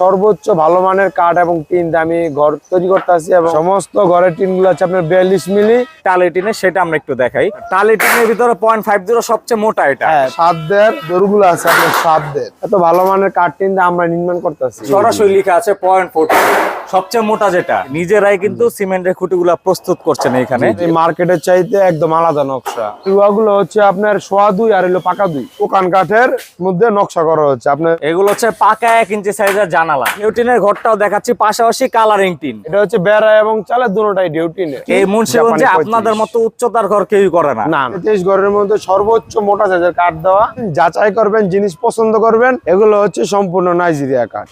সর্বোচ্চ ভালো মানের কাঠ এবং টিন আমি ঘর তৈরি করতে আছি এবং সমস্ত ঘরের টিনগুলো হচ্ছে আপনার বিয়াল্লিশ মিলি। টালিটিনে সেটা আমরা একটু দেখাই। টালিটিনের ভিতরে পয়েন্ট ফাইভ জিরো সবচেয়ে মোটা এটা। হ্যাঁ সাতদের দরগুলো আছে আপনার সাতদের। এত ভালো মানের কাঠ টিন দিয়ে আমরা নির্মাণ করতেছি। সরাসরি লেখা আছে পয়েন্ট ফোর সবচেয়ে মোটা যেটা। নিজেরাই কিন্তু সিমেন্টের খুঁটিগুলা প্রস্তুত করছেন এখানে। এই মার্কেটের চাইতে একদম আলাদা নকশা। গুলো হচ্ছে আপনার সোয়া দুই আর হলো পাকা দুই। ওকান কাঠের মধ্যে নকশা করা হচ্ছে। আপনার এগুলো হচ্ছে পাকা এক ইঞ্চি সাইজের জানালা। নিউটিনের ঘরটাও দেখাচ্ছি পাশাপাশি কালারিং টিন এটা হচ্ছে বেড়া এবং চালের দুটোটাই ডিউটিনে এই মুন্সিগঞ্জে আপনাদের মতো উচ্চতার ঘর কেউই করে না। না তেইশ ঘরের মধ্যে সর্বোচ্চ মোটা সাইজের কাঠ দেওয়া। যাচাই করবেন জিনিস পছন্দ করবেন। এগুলো হচ্ছে সম্পূর্ণ নাইজেরিয়া কাঠ।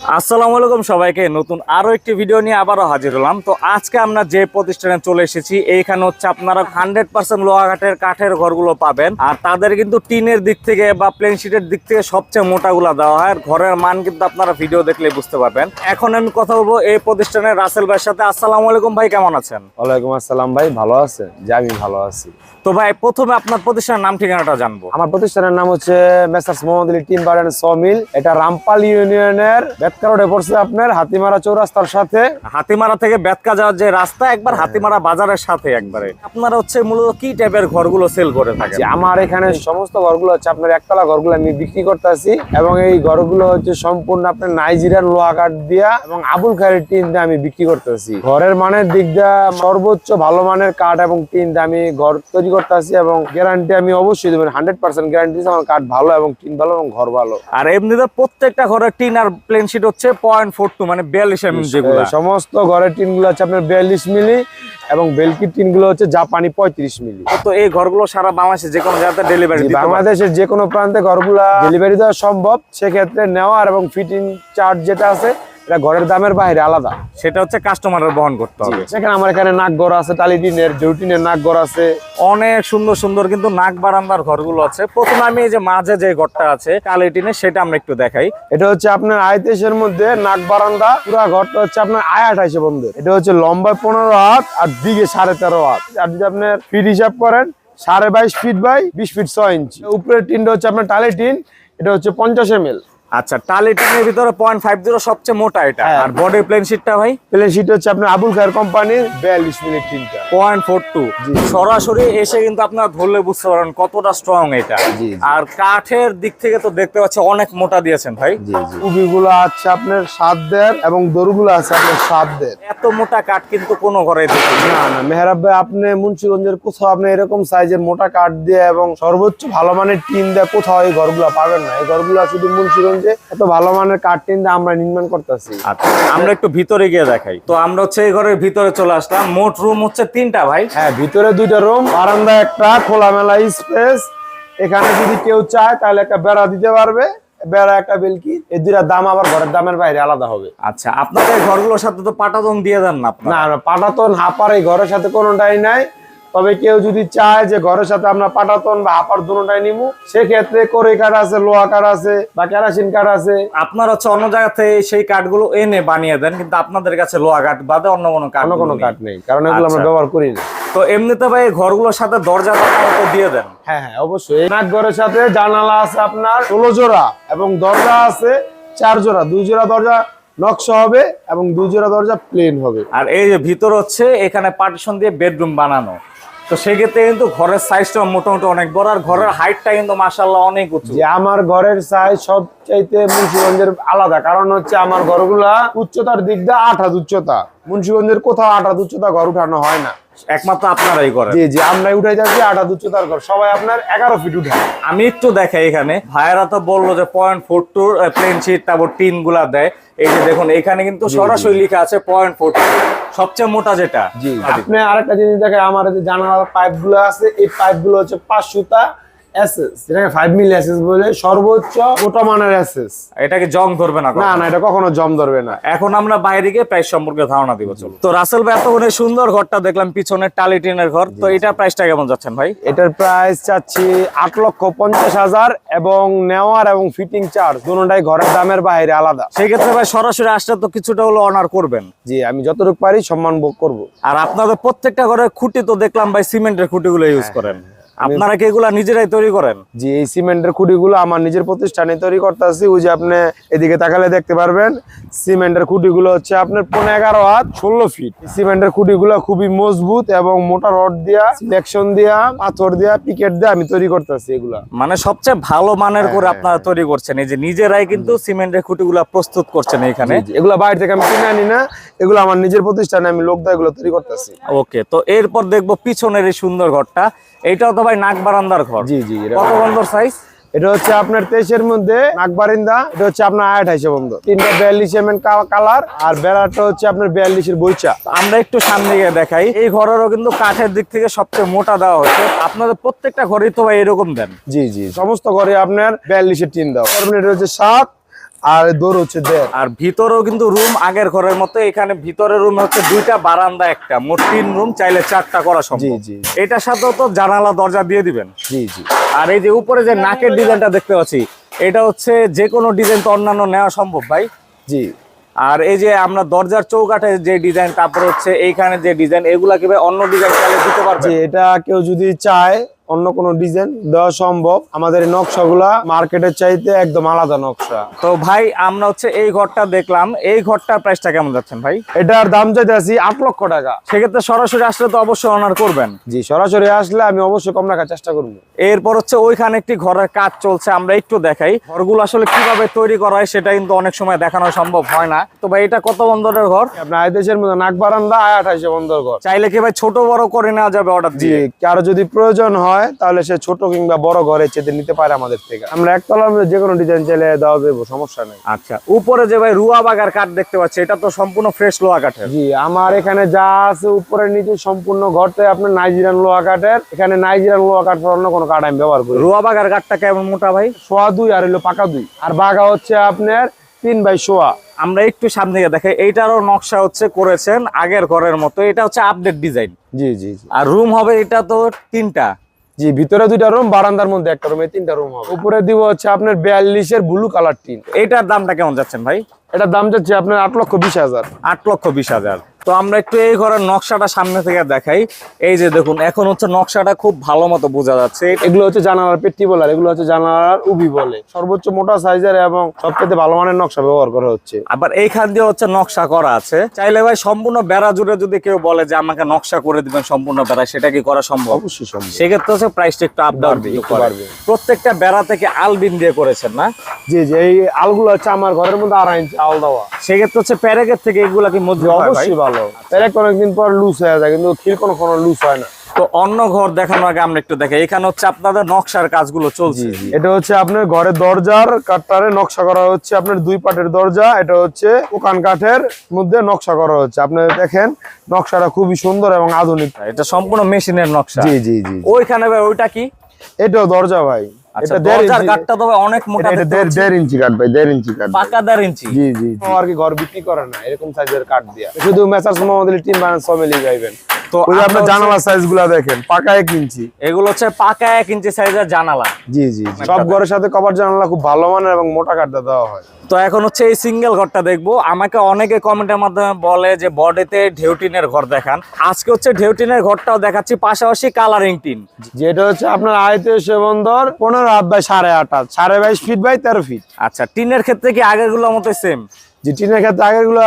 আসসালামু আলাইকুম সবাইকে। নতুন আরও একটি ভিডিও নিয়ে আবারও হাজির হলাম। তো আজকে আমরা যে প্রতিষ্ঠানে চলে এসেছি এইখানে হচ্ছে আপনারা হান্ড্রেড পার্সেন্ট লোহা কাঠের ঘরগুলো পাবেন। আর তাদের কিন্তু টিনের দিক থেকে বা প্লেন শিটের দিক থেকে সবচেয়ে মোটাগুলা দেওয়া হয়। আর ঘরের মান কিন্তু আপনারা ভিডিও দেখলে বুঝতে পারবেন। এখন আমি কথা বলব এই প্রতিষ্ঠানের রাসেল ভাইয়ের সাথে। আসসালামু আলাইকুম ভাই কেমন আছেন? ওয়ালাইকুম আসসালাম ভাই ভালো আছে? যে আমি ভালো আছি। তো ভাই প্রথমে আপনার প্রতিষ্ঠানের নাম ঠিকানাটা জানব। আমার প্রতিষ্ঠানের নাম হচ্ছে messrs Mohammad Ali timber and sawmill এটা রামপাল ইউনিয়নের বেতকা রোডে পড়ছে আপনার হাতিমারা চৌরাস্তার সাথে। হাতিমারা থেকে বেতকা যাওয়ার যে রাস্তা একবার হাতিমারা বাজারের সাথে একবারে। আপনারা হচ্ছে মূলত কি টাইপের ঘরগুলো সেল করে যে থাকেন আমার এখানে সমস্ত ঘরগুলো হচ্ছে আপনার একতলা ঘরগুলো আমি বিক্রি করতেছি এবং এই ঘরগুলো হচ্ছে সম্পূর্ণ আপনার নাইজেরিয়ান লোহা কাঠ দিয়া এবং আবুল খায়ের টিন দিয়ে আমি বিক্রি করতেছি। ঘরের মানের দিক দিয়ে সর্বোচ্চ ভালো মানের কাঠ এবং টিন দিয়ে আমি ঘর তৈরি করতেছি এবং গ্যারান্টি আমি অবশ্যই দেবেন হান্ড্রেড পার্সেন্ট গ্যারান্টি আমার কাঠ ভালো এবং টিন ভালো এবং ঘর ভালো। আর এমনিতে প্রত্যেকটা ঘরের টিন আর প্লেন শিট হচ্ছে পয়েন্ট ফোর টু মানে বিয়াল্লিশ এম যেগুলো। সমস্ত ঘরের টিনগুলো হচ্ছে আপনার বিয়াল্লিশ মিলি এবং বেলকির টিনগুলো হচ্ছে জাপানি পঁয়ত্রিশ মিলি। তো এই ঘরগুলো সারা বাংলাদেশে যে কোনো জায়গাতে ডেলিভারি বাংলাদেশের যে কোনো প্রান্তে ঘরগুলো ডেলিভারি দেওয়া সম্ভব সেক্ষেত্রে নেওয়ার এবং ফিটিং চার্জ যেটা আছে এটা ঘরের দামের বাইরে আলাদা। সেটা হচ্ছে কাস্টমারের বহন করতে হবে। সেখানে আমার এখানে নাক ঘর আছে টালিটিনের জৌটিনের নাক ঘর আছে। অনেক সুন্দর সুন্দর কিন্তু নাক বারান্দার ঘরগুলো আছে। প্রথমে আমি এই যে মাঝে যে ঘরটা আছে কালিটিনে সেটা আমরা একটু দেখাই। এটা হচ্ছে আপনার আয়তেশের মধ্যে নাক বারান্দা পুরো ঘরটা হচ্ছে আপনার আয় আঠাইশে বন্ধু এটা হচ্ছে লম্বায় পনেরো হাত আর দিকে সাড়ে তেরো হাত। আর যদি আপনার ফিট হিসাব করেন সাড়ে বাইশ ফিট বাই বিশ ফিট ছয় ইঞ্চি। উপরের টিনটা হচ্ছে আপনার টালি টিন এটা হচ্ছে পঞ্চাশ এম এল। আচ্ছা টালি টিনের ভিতরে পয়েন্ট ফাইভ জিরো সবচেয়ে মোটা এটা। হ্যাঁ। আর বডি প্লেন শিটটা ভাই? প্লেন শিট হচ্ছে আপনার আবুল খায়ের কোম্পানির বিয়াল্লিশ মিনিট টিনটা পয়েন্ট ফোর টু সরাসরি এসে কিন্তু আপনারা ধরলে বুঝতে পারেন কতটা স্ট্রং এটা। আর কাঠের দিক থেকে তো দেখতে পাচ্ছি অনেক মোটা দিয়েছেন ভাই। উবিগুলো আছে আপনার সাত দের এবং দরুগুলো আছে আপনার সাত দের এত মোটা কাঠ কিন্তু কোনো ঘরে না। না মেহরাব ভাই আপনি মুন্সিগঞ্জের কোথাও আপনি এরকম সাইজের মোটা কাঠ দিয়ে এবং সর্বোচ্চ ভালো মানের টিন দিয়ে কোথাও এই ঘরগুলো পাবেন না। এই ঘরগুলো শুধু মুন্সিগঞ্জে এত ভালো মানের কাঠ টিন দিয়ে আমরা নির্মাণ করতেছি। আচ্ছা আমরা একটু ভিতরে গিয়ে দেখাই। তো আমরা হচ্ছে এই ঘরের ভিতরে চলে আসলাম। মোট রুম হচ্ছে তিনটা ভাই। হ্যাঁ ভিতরে দুইটা রুম বারান্দা একটা খোলামেলা স্পেস এখানে যদি কেউ চায় তাহলে একটা বেড়া দিতে পারবে। বেড়া একটা বেলকি। এই দুইটা দাম আবার ঘরের দামের বাইরে আলাদা হবে। আচ্ছা আপনাদের ঘরগুলোর সাথে তো পাটাতন দিয়ে দেন না না না পাটাতন হাপার এই ঘরের সাথে কোনোটাই নাই। তবে কেউ যদি চায় যে ঘরের সাথে আমরা পাটাতন বা আপার দুটাই নিবো সেক্ষেত্রে করে কাঠ আছে লোহা কাঠ আছে বা কেরাসিন কাঠ আছে। আপনার হচ্ছে অন্য জায়গা থেকে সেই কাঠগুলো এনে বানিয়ে দেন কিন্তু আপনাদের কাছে লোহা কাঠ বাদে অন্য কোনো কাঠ অন্য কোনো কাঠ নেই কারণ এগুলো আমরা আচ্ছা। ব্যবহার করি না। তো এমনিতে ভাই ঘরগুলোর সাথে দরজা তো দিয়ে দেন? হ্যাঁ হ্যাঁ অবশ্যই। নাক ঘরের সাথে জানালা আছে আপনার ষোলো জোড়া এবং দরজা আছে চার জোড়া। দুই জোড়া দরজা নকশা হবে এবং দুই জোড়া দরজা প্লেন হবে। আর এই যে ভিতর হচ্ছে এখানে পার্টিশন দিয়ে বেডরুম বানানো। তো সেক্ষেত্রে কিন্তু ঘরের সাইজটা মোটামুটি অনেক বড়, আর ঘরের হাইটটা কিন্তু মাসাল্লাহ অনেক উঁচু। যে আমার ঘরের সাইজ সব চাইতে মুন্সিগঞ্জের আলাদা, কারণ হচ্ছে আমার ঘরগুলা উচ্চতার দিক দিয়ে আঠাত উচ্চতা। মুন্সিগঞ্জের কোথাও আট হাত উচ্চতা ঘর উঠানো হয় না। একমাত্র আপনারাই করেন। জি জি আমরাই উঠাই যাচ্ছি আটা দুচ্ছ উচ্চতার ঘর। সবাই আপনার এগারো ফিট উঠায় আমি একটু দেখাই এখানে। ভাইয়েরা তো বলল যে point four two plain sheet তারপর টিনগুলা দেয়। এই যে দেখুন এখানে কিন্তু সরাসরি লেখা আছে পয়েন্ট ফোর টু সবচেয়ে মোটা যেটা। জি আপনি আরেকটা জিনিস দেখেন আমার যে জানালার পাইপগুলো আছে এই পাইপগুলো হচ্ছে পাঁচ সুতা এসএস যেটাকে ফাইভ মিলি এসএস বলে সর্বোচ্চ মোটা মানের এসএস এটাকে জং ধরবে না না না এটা কখনো জম ধরবে না। এখন আমরা বাইরে গিয়ে প্রাইস সম্পর্কে ধারণা দিব চলো। তো রাসেল ভাই এতক্ষণ সুন্দর ঘরটা দেখলাম পিছনে টালি টিনের ঘর। তো প্রাইসটা কেমন যাচ্ছেন ভাই? এটার প্রাইস চাচ্ছি আট লক্ষ পঞ্চাশ হাজার এবং নেওয়ার এবং ফিটিং চার্জ দুটাই ঘরের দামের বাইরে আলাদা। সেই ক্ষেত্রে ভাই সরাসরি আসলে তো কিছুটা হলো অনার করবেন। জি আমি যতটুকু পারি সম্মান ভোগ করব। আর আপনাদের প্রত্যেকটা ঘরে খুঁটি তো দেখলাম ভাই সিমেন্টের খুঁটিগুলো ইউজ করেন। আপনারা কি এগুলা নিজেরাই তৈরি করেন? জি এই সিমেন্টের খুঁটিগুলো আমার নিজের প্রতিষ্ঠানে তৈরি করতেছি। ওই যে আপনি এদিকে তাকালে দেখতে পারবেন সিমেন্টের খুঁটিগুলো হচ্ছে আপনার পনেরো এগারো হাত ষোলো ফিট সিমেন্টের খুঁটিগুলো খুবই মজবুত এবং মোটা রড দিয়া সিলেকশন দিয়া পাথর দিয়া পিকেট দিয়া আমি তৈরি করতেছি এগুলা। মানে সবচেয়ে ভালো মানের করে হ্যাঁ, আপনারা তৈরি করছেন। এই যে নিজেরাই কিন্তু সিমেন্টের খুঁটিগুলা প্রস্তুত করছেন এখানে। এগুলা বাইরে থেকে আমি কিনে আনি না। এগুলো আমার নিজের প্রতিষ্ঠানে আমি লোক দা এগুলো তৈরি করতেছি। ওকে তো এরপর দেখব পিছনের এই সুন্দর ঘরটা। এটাও তো ভাই নাক বারান্দার ঘর। জি জি কত বন্ধর সাইজ এটা হচ্ছে আপনার তেইশের মধ্যে নাকবারিন্দা এটা হচ্ছে আপনার আঠাইশে বন্ধ। তিনটা বিয়াল্লিশ এম কালার আর বেড়াটা হচ্ছে আপনার বিয়াল্লিশের বইচা আমরা একটু সামনে গিয়ে দেখাই। এই ঘরেরও কিন্তু কাঠের দিক থেকে সবচেয়ে মোটা দেওয়া হচ্ছে আপনাদের প্রত্যেকটা ঘরেই তো ভাই এরকম দেন। জি জি সমস্ত ঘরে আপনার বিয়াল্লিশের টিন দেওয়া। এটা হচ্ছে সাত আর দৌড় হচ্ছে দেড়। আর ভিতরেও কিন্তু রুম আগের ঘরের মতো এখানে ভিতরের রুম হচ্ছে দুইটা বারান্দা একটা। মোট তিন রুম চাইলে চারটা করা জি সম্ভব। জি এটার সাথেও তো জানালা দরজা দিয়ে দিবেন। জি জি। আর এই যে উপরে যে নাকের ডিজাইনটা দেখতে পাচ্ছি এটা হচ্ছে যে কোনো ডিজাইন তো অন্যান্য নেওয়া সম্ভব ভাই। জি। আর এই যে আমরা দরজার চৌকাঠে যে ডিজাইন তারপর হচ্ছে এইখানে যে ডিজাইন এগুলা কি অন্য ডিজাইন চাইলে দিতে পারবে এটা কেউ যদি চায় অন্য কোনো ডিজাইন দেওয়া সম্ভব। আমাদের নকশাগুলা মার্কেটের চাইতে একদম আলাদা নকশা। তো ভাই আমরা হচ্ছে এই ঘরটা দেখলাম। এই ঘরটার প্রাইসটা কেমন যাচ্ছেন ভাই? এটার দাম চাইতে আছি আট লক্ষ টাকা। সেক্ষেত্রে সরাসরি আসলে তো অবশ্যই অনার করবেন। জি সরাসরি আসলে আমি অবশ্যই কম রাখার চেষ্টা করব। এরপর হচ্ছে ওইখানে একটি ঘরের কাজ চলছে আমরা একটু দেখাই। ঘরগুলো আসলে কীভাবে তৈরি করা হয় সেটা কিন্তু অনেক সময় দেখানো সম্ভব হয় না। তো ভাই এটা কত বন্দরের ঘর? আপনার আয়দেশের মধ্যে নাক বারান্দা আয় আঠাইশে বন্দর ঘর। চাইলে কি ভাই ছোট বড় করে নেওয়া যাবে অর্ডার দিয়ে? কারও যদি প্রয়োজন হয় তাহলে সে ছোট কিংবা বড় ঘরে চেতে নিতে পারে আমাদের থেকে। আমরা একতলার মধ্যে যে কোনো ডিজাইন চাইলে দেওয়া দেবো সমস্যা নেই। আচ্ছা উপরে যে ভাই রুয়া বাগার কাঠ দেখতে পাচ্ছি এটা তো সম্পূর্ণ ফ্রেশ লোহা কাঠের। জি আমার এখানে যা আছে উপরে নিচে সম্পূর্ণ ঘরতে আপনার নাইজেরিয়ান লোহা কাঠের। এখানে নাইজেরিয়ান লোহা কাঠ অন্য কোনো কাঠ আমি ব্যবহার করি রুয়া বাগার কাঠটা কেমন মোটা ভাই? সোয়া দুই আর হলো পাকা দুই। আর বাঘা হচ্ছে আপনার তিন বাই সোয়া। আমরা একটু সামনে গিয়ে দেখাই এইটারও নকশা হচ্ছে করেছেন আগের ঘরের মতো এটা হচ্ছে আপডেট ডিজাইন জি জি আর রুম হবে এটা তো তিনটা। জি ভিতরে দুইটা রুম বারান্দার মধ্যে একটা রুম এই তিনটা রুম হবে। উপরে দিব হচ্ছে আপনার বিয়াল্লিশের ব্লু কালার টিন এইটার দামটা কেমন যাচ্ছেন ভাই? এটার দাম যাচ্ছে আপনার আট লক্ষ বিশ হাজার। আট লক্ষ বিশ হাজার। তো আমরা একটু এই ঘরের নকশাটা সামনে থেকে দেখাই। এই যে দেখুন এখন হচ্ছে নকশাটা খুব ভালো মতো বোঝা যাচ্ছে। এগুলো হচ্ছে জানালার পেট্টি বলার এগুলো হচ্ছে জানালার উবি বলে। সর্বোচ্চ মোটা সাইজের এবং সবচেয়ে ভালো মানের নকশা ব্যবহার করা হচ্ছে। আবার এইখান দিয়ে হচ্ছে নকশা করা আছে। চাইলে ভাই সম্পূর্ণ বেড়া জুড়ে যদি কেউ বলে যে আমাকে নকশা করে দিবেন সম্পূর্ণ বেড়া সেটা কি করা সম্ভব? অবশ্যই সম্ভব। সেক্ষেত্রে হচ্ছে প্রাইসটা একটু আপ ডাউন বাড়বে। প্রত্যেকটা বেড়া থেকে আলবিন দিয়ে করেছেন না? জি জি এই আলগুলো হচ্ছে আমার ঘরের মধ্যে আড়াই ইঞ্চি আল দেওয়া। সেক্ষেত্রে হচ্ছে প্যারেকের থেকে এগুলা কি ভাই? অবশ্যই ভালো। পেরেক অনেকদিন পর লুজ হয়ে যায় কিন্তু খিল কোনো কোনো লুজ হয় না। তো অন্য ঘর দেখানোর আগে আমরা একটু দেখাই এখানে হচ্ছে আপনাদের নকশার কাজগুলো চলছে। এটা হচ্ছে আপনার ঘরের দরজার কাঠটারে নকশা করা হচ্ছে আপনার দুই পাটের দরজা এটা হচ্ছে ওকান কাঠের মধ্যে নকশা করা হচ্ছে। আপনি দেখেন নকশাটা খুবই সুন্দর এবং আধুনিক। এটা সম্পূর্ণ মেশিনের নকশা। জি জি জি। ওইখানে ভাই ওইটা কি? এটাও দরজা ভাই। এটা দরজার কাঠটা তবে অনেক মোটা এটা- ইঞ্চি কাঠ ভাই দেড় ইঞ্চি কাঠ পাকা দেড় ইঞ্চি। জি জি। আর কি ঘর বিক্রি করে না এরকম সাইজের কাঠ দিয়া। শুধু মেসার্স মোহাম্মদ আলী টিম বানান সব মিলিয়ে যাইবেন। তো আপনার দেখেন পাকা এক ইঞ্চি। এগুলো হচ্ছে পাকা এক ইঞ্চি সাইজের জানালা। জি জি জি। সব ঘরের সাথে কভার জানালা খুব ভালো মানের এবং মোটা কাঠটা দেওয়া হয়। তো এখন হচ্ছে এই সিঙ্গেল ঘরটা দেখব। আমাকে অনেকে কমেন্টের মাধ্যমে বলে যে বডিতে ঢেউটিনের ঘর দেখান। আজকে হচ্ছে ঢেউটিনের ঘরটাও দেখাচ্ছি পাশাপাশি কালারিং টিন। যেটা হচ্ছে আপনার আয়তে সেবন্দর পনেরো হাত বাই সাড়ে আট হাত। সাড়ে বাইশ ফিট বাই তেরো ফিট আচ্ছা টিনের ক্ষেত্রে কি আগেরগুলোর মতো সেম যে টিনের ক্ষেত্রে আগেরগুলো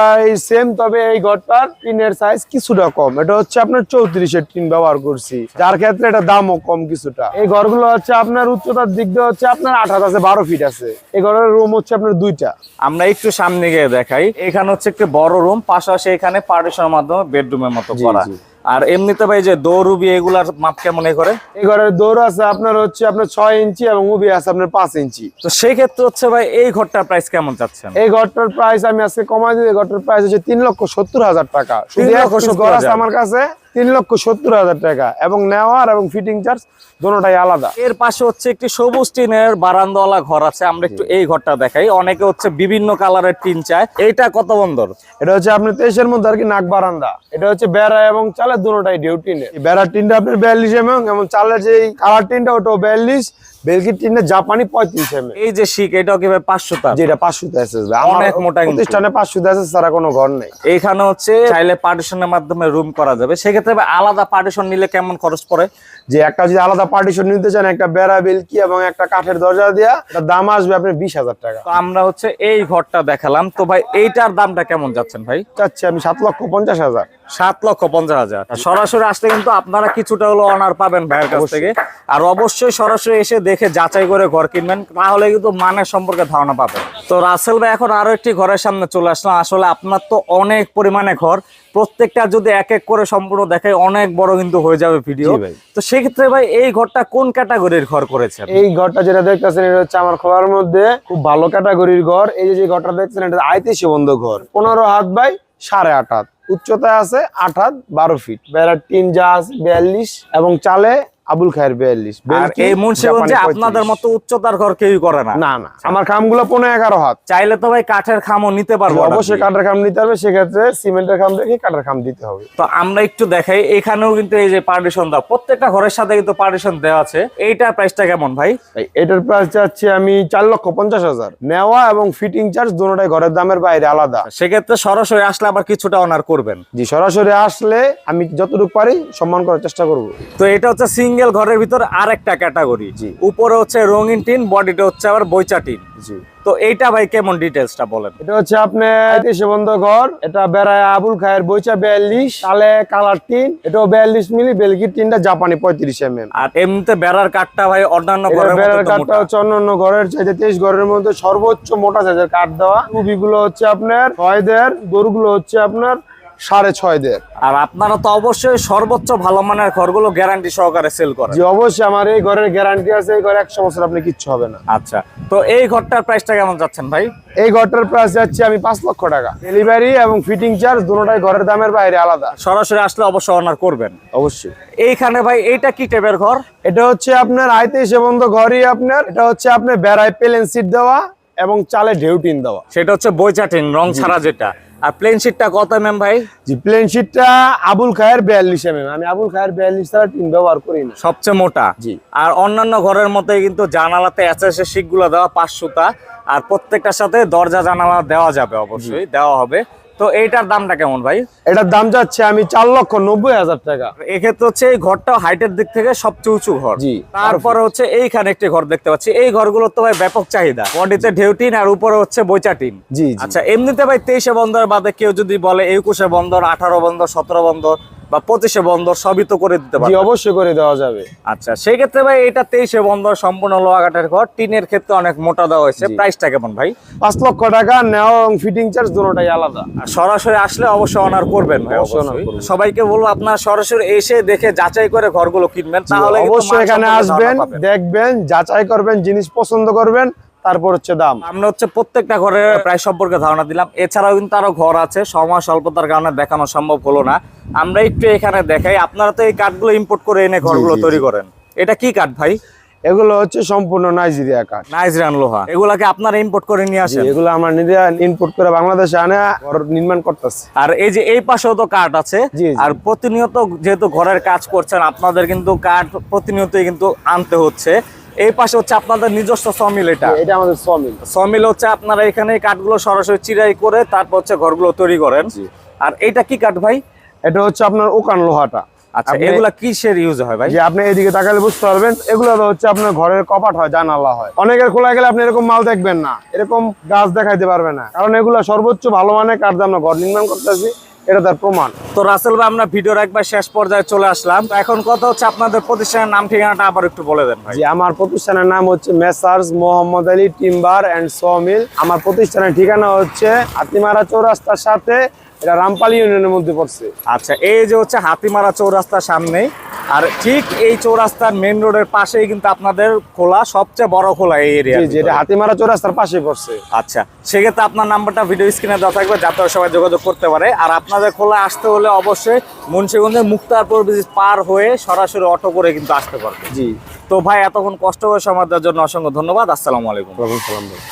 সেম তবে এই ঘরটার টিনের সাইজ কিছুটা কম। এটা হচ্ছে আপনার চৌত্রিশের টিন ব্যবহার করছি। যার ক্ষেত্রে এটা দামও কম কিছুটা। এই ঘরগুলো হচ্ছে আপনার উচ্চতার দিক দিয়ে হচ্ছে আপনার আঠাশ আছে বারো ফিট আছে। এই ঘরের রুম হচ্ছে আপনার দুইটা। আমরা একটু সামনে গিয়ে দেখাই। এখানে হচ্ছে একটি বড় রুম পাশাপাশি এখানে পার্টিশনের মাধ্যমে বেডরুমের মতো করা। আর এমনিতে ভাই যে দৌড় উবি এগুলার মাপ কেমন এ করে এ ঘরের দৌড় আছে আপনার হচ্ছে আপনার ছয় ইঞ্চি এবং উবি আছে আপনার পাঁচ ইঞ্চি। তো সেই ক্ষেত্রে হচ্ছে ভাই এই ঘরটার প্রাইস কেমন চাচ্ছেন? এই ঘরটার প্রাইস আমি আজকে কমাই দিই এই ঘরটার প্রাইস হচ্ছে তিন লক্ষ সত্তর হাজার টাকা। ঘর আছে আমার কাছে। তিন লক্ষ সত্তর হাজার টাকা এবং নেওয়ার এবং ফিটিং চার্জ দুটাই আলাদা। এর পাশে হচ্ছে একটি সবুজ টিনের বারান্দাওয়ালা ঘর আছে আমরা একটু এই ঘরটা দেখাই। অনেকে হচ্ছে বিভিন্ন কালারের টিন চায়। এইটা কত বন্দর? এটা হচ্ছে আপনি তেইশের মধ্যে আর কি নাক বারান্দা। এটা হচ্ছে বেড়া এবং চালের দুটাই ডিউটি নেই বেড়ার টিনটা আপনার বিয়াল্লিশ এম এবং চালের যে কালার টিনটা ওটাও বিয়াল্লিশ। টিনটা জাপানি পঁয়ত্রিশ এম এই যে শিক এটাও কি ভাই পাঁচশো যেটা পাঁচশো এসে অনেক মোটা কিন্তু। প্রতিষ্ঠানে পাঁচশো ছাড়া কোনো ঘর নেই। এখানে হচ্ছে চাইলে পার্টিশনের মাধ্যমে রুম করা যাবে। সেক্ষেত্রে আলাদা পার্টিশন নিলে কেমন খরচ পড়ে? যে একটা যদি আলাদা পার্টিশন নিতে চান একটা বেড়া বেলকি এবং একটা কাঠের দরজা দিয়া দাম আসবে আপনার বিশ হাজার টাকা। আমরা হচ্ছে এই ঘরটা দেখালাম। তো ভাই এইটার দামটা কেমন যাচ্ছেন ভাই? চাচ্ছি আমি সাত লক্ষ পঞ্চাশ হাজার। সাত লক্ষ পঞ্চাশ হাজার। সরাসরি আসলে কিন্তু আপনারা কিছুটা হলো অনার পাবেন ভাইয়ের কাছ থেকে। আর অবশ্যই সরাসরি এসে দেখে যাচাই করে ঘর কিনবেন তাহলে কিন্তু মানের সম্পর্কে ধারণা পাবেন। তো রাসেল ভাই এখন আরও একটি ঘরের সামনে চলে আসলাম। আসলে আপনার তো অনেক পরিমাণে ঘর। প্রত্যেকটা যদি এক এক করে সম্পূর্ণ দেখায় অনেক বড় কিন্তু হয়ে যাবে ভিডিও তো সেক্ষেত্রে ভাই এই ঘরটা কোন ক্যাটাগরির ঘর করেছে এই ঘরটা যেটা দেখতেছেন এটা হচ্ছে আমার খোলার মধ্যে খুব ভালো ক্যাটাগরির ঘর। এই যে ঘরটা দেখছেন এটা আইতিসি বন্ধ ঘর। পনেরো হাত বাই সাড়ে আট হাত। উচ্চতায় আছে আট হাত বারো ফিট বেড়ার টিন যা আছে বিয়াল্লিশ এবং চালে আবুল খায়ের বিয়াল্লিশ এই মুন্সিগঞ্জে আপনাদের মতো উচ্চতার ঘর কেউই করে না। না না আমার খামগুলো পনেরো এগারো হাত। চাইলে তো ভাই কাঠের খামও নিতে পারব অবশ্যই কাঠের খাম নিতে হবে সেক্ষেত্রে সিমেন্টের খাম রেখে কাঠের খাম দিতে হবে। তো আমরা একটু দেখাই এখানেও কিন্তু এই যে পার্টিশন দেওয়া প্রত্যেকটা ঘরের সাথে কিন্তু পার্টিশন দেওয়া আছে। এইটার প্রাইসটা কেমন ভাই? এটার প্রাইস চাচ্ছি আমি চার লক্ষ পঞ্চাশ হাজার। নেওয়া এবং ফিটিং চার্জ দুটোটাই ঘরের দামের বাইরে আলাদা। সেক্ষেত্রে সরাসরি আসলে আবার কিছুটা অনার করবেন। জি সরাসরি আসলে আমি যতটুকু পারি সম্মান করার চেষ্টা করব। তো এটা হচ্ছে সিঙ্গেল ঘরের ভিতর আরেকটা ক্যাটাগরি। উপরে হচ্ছে রঙিন টিন বডিটা হচ্ছে আবার বইচা টিন। জি। তো এইটা ভাই কেমন ডিটেলসটা বলেন? এটা হচ্ছে আপনার বন্ধ ঘর এটা বেড়ায় আবুল খায়ের বইচা বিয়াল্লিশ তালে কালার টিন এটাও বিয়াল্লিশ মিলি বেলগির টিনটা জাপানি পঁয়ত্রিশ এম এম আর এমনিতে বেড়ার কাঠটা ভাই অন্যান্য ঘরের বেড়ার কাঠটা হচ্ছে অন্যান্য ঘরের চাইতে তেইশ ঘরের মধ্যে সর্বোচ্চ মোটা সাইজের কাঠ দেওয়া। গুলো হচ্ছে আপনার ছয় দের গরুগুলো হচ্ছে আপনার সাড়ে ছয় দের আর আপনারা তো অবশ্যই সর্বোচ্চ ভালো মানের ঘরগুলো গ্যারান্টি সহকারে সেল করেন। জি অবশ্যই আমার এই ঘরের গ্যারান্টি আছে এই ঘরে একশো বছর আপনি কিচ্ছু হবে না। আচ্ছা তো এই ঘরটার প্রাইসটা কেমন যাচ্ছেন ভাই? এই ঘরটার প্রাইস যাচ্ছে আমি পাঁচ লক্ষ টাকা। ডেলিভারি এবং ফিটিং চার্জ দুটোটাই ঘরের দামের বাইরে আলাদা। সরাসরি আসলে অবশ্যই অনার করবেন। অবশ্যই। এইখানে ভাই এইটা কি টাইপের ঘর? এটা হচ্ছে আপনার আইতে এসে বন্ধ ঘরই আপনার এটা হচ্ছে আপনার বেড়ায় প্লেন সিট দেওয়া এবং চালে ঢেউটিন দেওয়া। সেটা হচ্ছে বইচাটিন রং ছাড়া যেটা। আর প্লেন শিটটা কত এম ভাই? জি প্লেন শিটটা আবুল খায়ের বিয়াল্লিশ এম আমি আবুল খায়ের বিয়াল্লিশ ছাড়া টিন ব্যবহার করি না। সবচেয়ে মোটা? জি। আর অন্যান্য ঘরের মতোই কিন্তু জানালাতে এসএসএ শিখগুলো দেওয়া পাঁচশোটা আর প্রত্যেকটার সাথে দরজা জানালা দেওয়া যাবে অবশ্যই দেওয়া হবে। তো এইটার দামটা কেমন ভাই? এটার দাম যাচ্ছে আমি চার লক্ষ নব্বই হাজার টাকা। এক্ষেত্রে হচ্ছে এই ঘরটা হাইটের দিক থেকে সবচেয়ে উঁচু ঘর। জি। তারপরে হচ্ছে এইখানে একটি ঘর দেখতে পাচ্ছি। এই ঘরগুলো তো ভাই ব্যাপক চাহিদা। বডিতে ঢেউটিন আর উপরে হচ্ছে বইচা টিন। জি। আচ্ছা এমনিতে ভাই তেইশে বন্দর বাদে কেউ যদি বলে একুশে বন্দর আঠারো বন্দর সতেরো বন্দর বা পঁচিশে বন্দর সবই তো করে দিতে জি পারে অবশ্যই করে দেওয়া যাবে। আচ্ছা সেই ক্ষেত্রে ভাই এটা তেইশে বন্দর সম্পূর্ণ লোহাঘাটের ঘর টিনের ক্ষেত্রে অনেক মোটা দেওয়া হয়েছে। প্রাইসটা কেমন ভাই? পাঁচ লক্ষ টাকা নেওয়া এবং ফিটিং চার্জ দুটোটাই আলাদা। সরাসরি আসলে অবশ্যই অনার করবেন ভাই অবশ্যই। সবাইকে বলব আপনার সরাসরি এসে দেখে যাচাই করে ঘরগুলো কিনবেন তাহলে অবশ্যই এখানে আসবেন দেখবেন যাচাই করবেন জিনিস পছন্দ করবেন তারপর হচ্ছে দাম। আমরা হচ্ছে প্রত্যেকটা ঘরের প্রায় সম্পর্কে ধারণা দিলাম। এছাড়াও কিন্তু আরও ঘর আছে সময় স্বল্পতার কারণে দেখানো সম্ভব হলো না। আমরা একটু এখানে দেখাই আপনারা তো এই কাঠগুলো ইম্পোর্ট করে এনে ঘরগুলো তৈরি করেন। এটা কি কাঠ ভাই? এগুলো হচ্ছে সম্পূর্ণ নাইজেরিয়া কাঠ। নাইজরান লোহা। এগুলাকে আপনারা ইম্পোর্ট করে নিয়ে আসেন? এগুলো আমরা নিজেরা ইনপুট করে বাংলাদেশে আনে ঘর নির্মাণ করতেছি। আর এই যে এই পাশেও তো কাঠ আছে। আর প্রতিনিয়ত যেহেতু ঘরের কাজ করছেন আপনাদের কিন্তু কাঠ প্রতিনিয়তই কিন্তু আনতে হচ্ছে। এই পাশে হচ্ছে আপনাদের নিজস্ব সমিল এটা। এটা আমাদের সমিল। সমিল হচ্ছে আপনারা এখানে কাঠগুলো সরাসরি চিরাই করে তারপর হচ্ছে ঘরগুলো তৈরি করেন। আর এটা কি কাঠ ভাই? এটা হচ্ছে আপনার ওকান লোহাটা। আচ্ছা এগুলা কিসের ইউজ হয় ভাই? যে আপনি এদিকে তাকালে বুঝতে পারবেন এগুলো তো হচ্ছে আপনার ঘরের কপাট হয় জানালা হয়। অনেকের খোলা গেলে আপনি এরকম মাল দেখবেন না এরকম গাছ দেখাইতে পারবে না। কারণ এগুলো সর্বোচ্চ ভালো মানে কাঠ দিয়ে আমরা ঘর নির্মাণ করতেছি এটা তার প্রমাণ। তো রাসেল ভাই আমরা ভিডিওর একবার শেষ পর্যায়ে চলে আসলাম। এখন কথা হচ্ছে আপনাদের প্রতিষ্ঠানের নাম ঠিকানাটা আবার একটু বলে দেন ভাই। আমার প্রতিষ্ঠানের নাম হচ্ছে Messrs Mohammad Ali timber and sawmill. আমার প্রতিষ্ঠানের ঠিকানা হচ্ছে আতিমারা চৌরাস্তার সাথে এটা রামপালি ইউনিয়নের মধ্যে পড়ছে। আচ্ছা এই যে হচ্ছে হাতিমারা চৌরাস্তার সামনে আর ঠিক এই চৌরাস্তার মেন রোডের পাশেই কিন্তু আপনাদের খোলা সবচেয়ে বড় খোলা এই এরিয়া জি হাতিমারা চৌরাস্তার পাশে পড়ছে। আচ্ছা সেক্ষেত্রে আপনার নাম্বারটা ভিডিও স্ক্রিনে দেওয়া থাকবে যাতে সবাই যোগাযোগ করতে পারে। আর আপনাদের খোলা আসতে হলে অবশ্যই মুন্সিগঞ্জের মুক্তারপুর ব্রিজ পার হয়ে সরাসরি অটো করে কিন্তু আসতে পারবে জি। তো ভাই এতক্ষণ কষ্ট করে সময় দেওয়ার জন্য অসংখ্য ধন্যবাদ। আসসালামু আলাইকুম। সালাম।